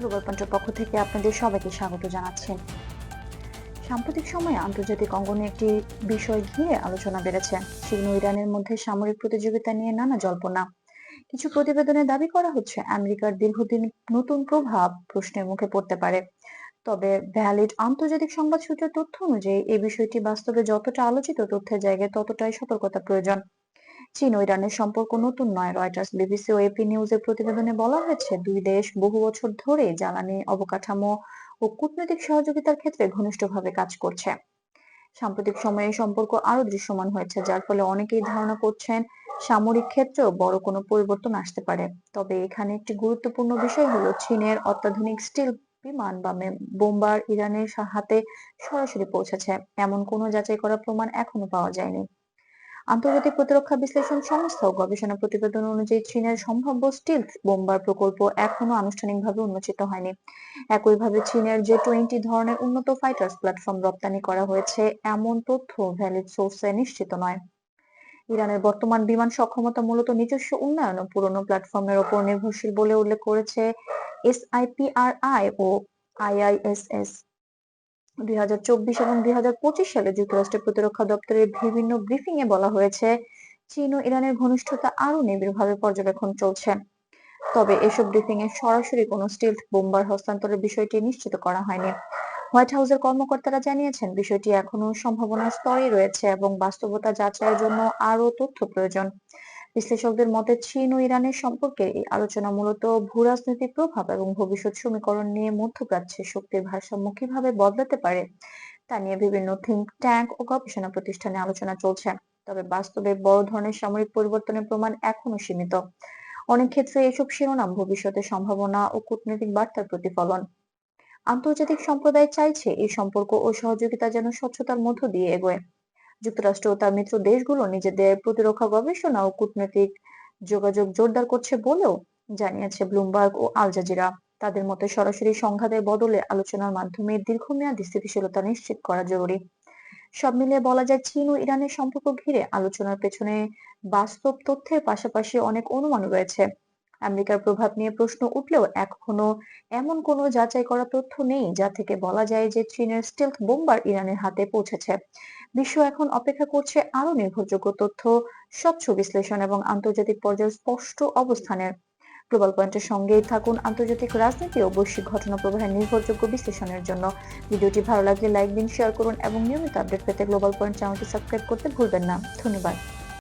Global পক্ষ থেকে আপনাদের সবাইকে স্বাগত জানাচ্ছি। সাম্প্রতিক সময়ে আন্তর্জাতিক অঙ্গনে একটি বিষয় ঘিরে আলোচনা বেড়েছে। চীন ও ইরানের মধ্যে সামরিক প্রতিযোগিতা নিয়ে নানা জল্পনা। কিছু প্রতিবেদনে দাবি করা হচ্ছে, আমেরিকার দীর্ঘদিন নতুন প্রভাব প্রশ্নের মুখে পড়তে পারে। তবে ভ্যালিড আন্তর্জাতিক সংবাদ সূত্রের তথ্য অনুযায়ী, এই বিষয়টি বাস্তবে যতটা আলোচিত তথ্যের জায়গায় ততটাই সতর্কতা প্রয়োজন। চীন ও ইরানের সম্পর্ক নতুন নয়। রয়টার্স, বিবিসি ও এপি নিউজের প্রতিবেদনে বলা হয়েছে, দুই দেশ বহু বছর ধরে জ্বালানি অবকাঠামো ও কূটনৈতিক সহযোগিতার ক্ষেত্রে ঘনিষ্ঠভাবে কাজ করছে। সাম্প্রতিক সময়ে সম্পর্ক আরও দৃশ্যমান হয়েছে, যার ফলে অনেকেই ধারণা করছেন সামরিক ক্ষেত্রেও বড় কোনো পরিবর্তন আসতে পারে। তবে এখানে একটি গুরুত্বপূর্ণ বিষয় হলো, চীনের অত্যাধুনিক স্টিল বিমান বা বোম্বার ইরানের হাতে সরাসরি পৌঁছেছে। এমন কোনো যাচাই করা প্রমাণ এখনও পাওয়া যায়নি। আন্তর্জাতিক প্রতিরক্ষা বিশ্লেষণ সংস্থা ও গবেষণা প্রতিবেদন অনুযায়ী চীনের সম্ভাব্য স্টিলথ বোম্বার প্রকল্প এখনও আনুষ্ঠানিকভাবে উন্মোচিত হয়নি। একইভাবে চীনের যে টোয়েন্টি ধরনের উন্নত ফাইটার্স প্ল্যাটফর্ম রপ্তানি করা হয়েছে, এমন তথ্য ভ্যালিড সোর্সে নিশ্চিত নয়। ইরানের বর্তমান বিমান সক্ষমতা মূলত নিজস্ব উন্নয়ন ও পুরনো প্ল্যাটফর্মের ওপর নির্ভরশীল বলে উল্লেখ করেছে এসআইপিআরআই ও আইআইএসএস। দুই হাজার চব্বিশ এবং দুই হাজার পঁচিশ সালে যুক্তরাষ্ট্রের প্রতিরক্ষা দপ্তরের বিভিন্ন ব্রিফিং এ বলা হয়েছে, চীন ও ইরানের ঘনিষ্ঠতা আরও নিবিড়ভাবে পর্যবেক্ষণ চলছে। তবে এসব ব্রিফিং এ সরাসরি কোনো স্টিলথ বোম্বার হস্তান্তরের বিষয়টি নিশ্চিত করা হয়নি। হোয়াইট হাউসের কর্মকর্তারা জানিয়েছেন, বিষয়টি এখনও সম্ভাবনার স্তরে রয়েছে এবং বাস্তবতা যাচাইয়ের জন্য আরও তথ্য প্রয়োজন। বিশ্লেষকদের মতে, চীন ও ইরানের সম্পর্কে এই আলোচনা মূলত ভূরাজনৈতিক প্রভাব এবং ভবিষ্যৎ সমীকরণ নিয়ে মধ্যপ্রাচ্যের শক্তির ভারসাম্য কীভাবে বদলাতে পারে, তা নিয়ে বিভিন্ন থিঙ্ক ট্যাঙ্ক ও গবেষণা প্রতিষ্ঠানে আলোচনা চলছে। তবে বাস্তবে বড় ধরনের সামরিক পরিবর্তনের প্রমাণ এখনও সীমিত। অনেক ক্ষেত্রে এসব শিরোনাম ভবিষ্যতের সম্ভাবনা ও কূটনৈতিক বার্তার প্রতিফলন। আন্তর্জাতিক সম্প্রদায় চাইছে এই সম্পর্ক ও সহযোগিতা যেন স্বচ্ছতার মধ্য দিয়ে এগোয়। যুক্তরাষ্ট্র ও তার মিত্র দেশগুলো নিজেদের প্রতিরক্ষা গবেষণা ও কূটনৈতিক যোগাযোগ জোরদার করছে বলেও জানিয়েছে ব্লুমবার্গ ও আল জাজিরা। তাদের মতে সরাসরি সংঘাতের বদলে আলোচনার মাধ্যমে দীর্ঘমেয়াদী স্থিতিশীলতা নিশ্চিত করা জরুরি। সব মিলিয়ে বলা যায় চীন ও ইরানের সম্পর্ক ঘিরে আলোচনার পেছনে বাস্তব তথ্যের পাশাপাশি অনেক অনুমান রয়েছে। আমেরিকার প্রভাব নিয়ে প্রশ্ন উঠলেও এখনও এমন কোনো যাচাই করা তথ্য নেই, যা থেকে বলা যায় যে চীনের স্টিলথ বোম্বার ইরানের হাতে পৌঁছেছে। বিশ্ব এখন অপেক্ষা করছে আরও নির্ভরযোগ্য তথ্য, স্বচ্ছ বিশ্লেষণ এবং আন্তর্জাতিক পর্যায়ে স্পষ্ট অবস্থানের। গ্লোবাল পয়েন্টের সঙ্গেই থাকুন আন্তর্জাতিক রাজনীতি ও বৈশ্বিক ঘটনা প্রবাহের নির্ভরযোগ্য বিশ্লেষণের জন্য। ভিডিওটি ভালো লাগলে লাইক দিন শেয়ার করুন এবং নিয়মিত আপডেট পেতে গ্লোবাল পয়েন্ট চ্যানেলটি সাবস্ক্রাইব করতে ভুলবেন না। ধন্যবাদ।